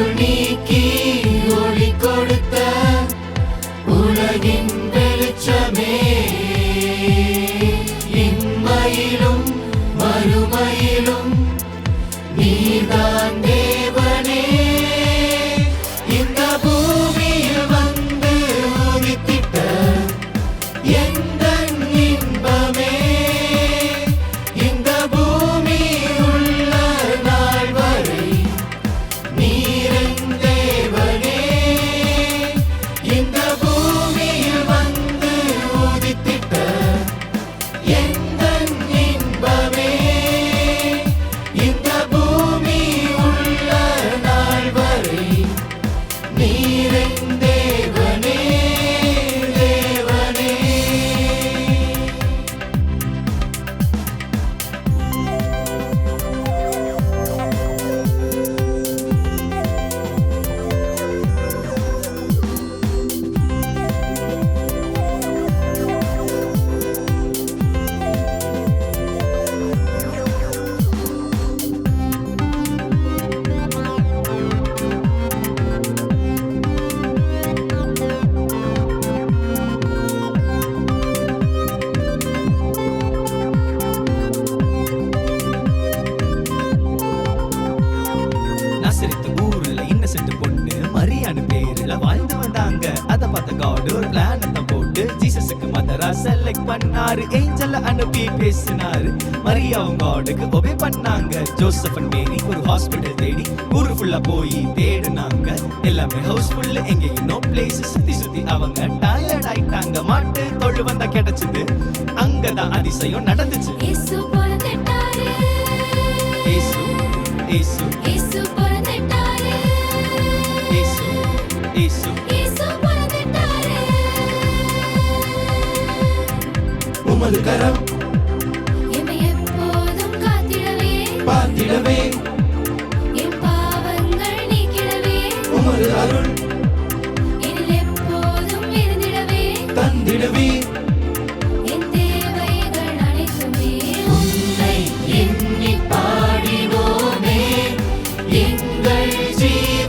இருள் நீக்கி ஒளி கொடுத்த உலகின் வெளிச்சமே. இம்மையிலும் மறுமையிலும் நீதான் பார்த்த காட் ஒரு பிளான் தான் போட்டு ஜீசஸுக்கு மதரா செலக்ட் பண்ணாரு. ஏஞ்சல அனுப்பி பேசினாரு. மரியாவும் காடுக்கு ஒபே பண்ணாங்க. ஜோசப் அண்ட் மேரி ஒரு ஹாஸ்பிட்டல் தேடி ஊரு ஃபுல்லா போய் தேடுனாங்க. எல்லாமே ஹவுஸ்ஃபுல் எங்க நோ பிளேஸ் சுத்தி சுத்தி அவங்க டயர்ட் ஆயிட்டாங்க. மாட்டு தொழு வந்தா கிடைச்சது. அங்கதான் அதிசயம் நடந்துச்சு. உமது கரம். பார்த்திடவே. உமது அருள் தந்திடவே. உன்னை எண்ணி பாடினோமே எங்கள் ஜீவனே